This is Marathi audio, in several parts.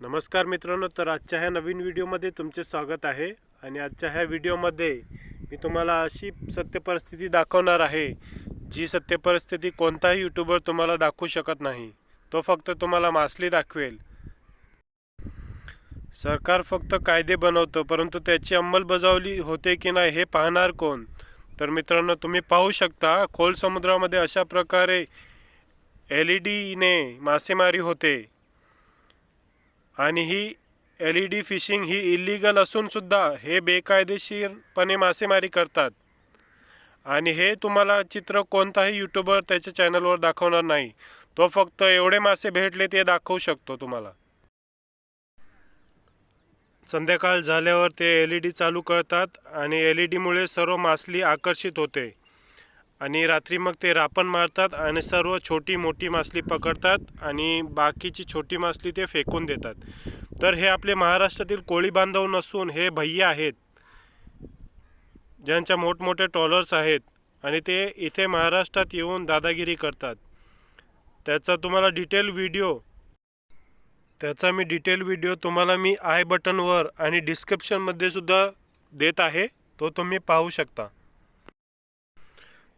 नमस्कार मित्रांनो तर आजच्या ह्या नवीन व्हिडिओमध्ये तुमचे स्वागत आहे. आणि आजच्या ह्या व्हिडिओमध्ये मी तुम्हाला अशी सत्य परिस्थिती दाखवणार आहे जी सत्य परिस्थिती कोणताही यूट्यूबर तुम्हाला दाखवू शकत नाही. तो फक्त तुम्हाला मासली दाखवेल. सरकार फक्त कायदे बनवतं परंतु त्याची अंमलबजावणी होते की नाही हे पाहणार कोण? तर मित्रांनो तुम्ही पाहू शकता खोल समुद्रामध्ये अशा प्रकारे एल ई डीने मासेमारी होते. आणि ही एल ई डी फिशिंग ही इलिगल असूनसुद्धा हे बेकायदेशीरपणे मासेमारी करतात. आणि हे तुम्हाला चित्र कोणताही यूट्यूबर त्याच्या चॅनलवर दाखवणार नाही. तो फक्त एवढे मासे भेटले ते दाखवू शकतो तुम्हाला. संध्याकाळ झाल्यावर ते एल ई डी चालू करतात आणि एल ई डीमुळे सर्व मासली आकर्षित होते. आणि रात्री मग ते रापण मारतात आणि सर्व छोटी मोठी मासली पकडतात आणि बाकीची छोटी मासली ते फेकून देतात. तर हे आपले महाराष्ट्रातील कोळी बांधव नसून हे भैया आहेत. ज्यांच्या मोठमोठे ट्रॉलर्स आहेत आणि ते इथे महाराष्ट्रात येऊन दादागिरी करतात. त्याचा तुम्हाला डिटेल व्हिडिओ त्याचा मी डिटेल व्हिडिओ तुम्हाला मी आय बटनवर आणि डिस्क्रिप्शनमध्ये सुद्धा देत आहे. तो तुम्ही पाहू शकता.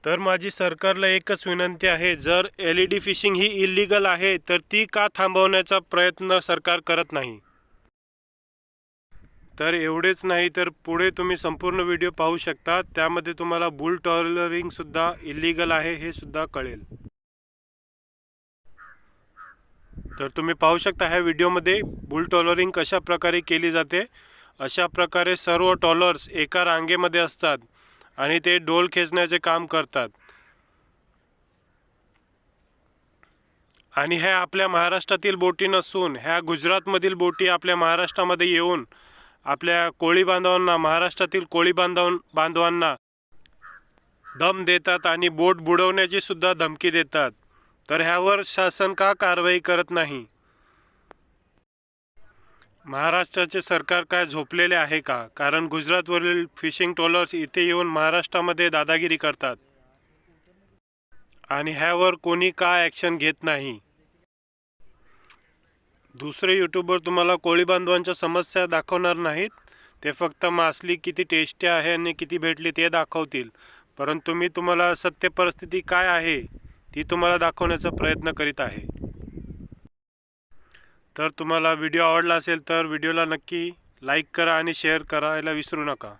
तर माझी सरकारला एकच विनंती आहे जर एल ई डी फिशिंग ही इलिगल आहे तर ती का थांबवण्याचा प्रयत्न सरकार करत नाही? तर एवढेच नाही तर पुढे तुम्ही संपूर्ण व्हिडिओ पाहू शकता. त्यामध्ये तुम्हाला बुल टॉलरिंगसुद्धा इलिगल आहे हे सुद्धा कळेल. तर तुम्ही पाहू शकता ह्या व्हिडिओमध्ये बुल टॉलरिंग कशा प्रकारे केली जाते? अशा प्रकारे सर्व टॉलर्स एका रांगेमध्ये असतात. आणि ते डोल खेचण्याचे काम करतात. आणि ह्या आपल्या महाराष्ट्रातील बोटी नसून ह्या गुजरातमधील बोटी आपल्या महाराष्ट्रामध्ये येऊन आपल्या कोळी बांधवांना महाराष्ट्रातील कोळी बांधव बांधवांना दम देतात आणि बोट बुडवण्याची सुद्धा धमकी देतात. तर ह्यावर शासन का कारवाई करत नाही? महाराष्ट्राचे सरकार काय झोपलेले आहे का? कारण गुजरातवरील फिशिंग ट्रोलर्स इथे येऊन महाराष्ट्रामध्ये दादागिरी करतात. आणि ह्यावर कोणी का ॲक्शन घेत नाही? दुसरे यूट्यूबर तुम्हाला कोळी बांधवांच्या समस्या दाखवणार नाहीत. ते फक्त मासली किती टेस्टी आहे आणि किती भेटली ते दाखवतील. परंतु मी तुम्हाला सत्य परिस्थिती काय आहे ती तुम्हाला दाखवण्याचा प्रयत्न करीत आहे. तर तुम्हाला व्हिडिओ आवडला असेल तर व्हिडिओला नक्की लाईक करा आणि शेअर करायला विसरू नका.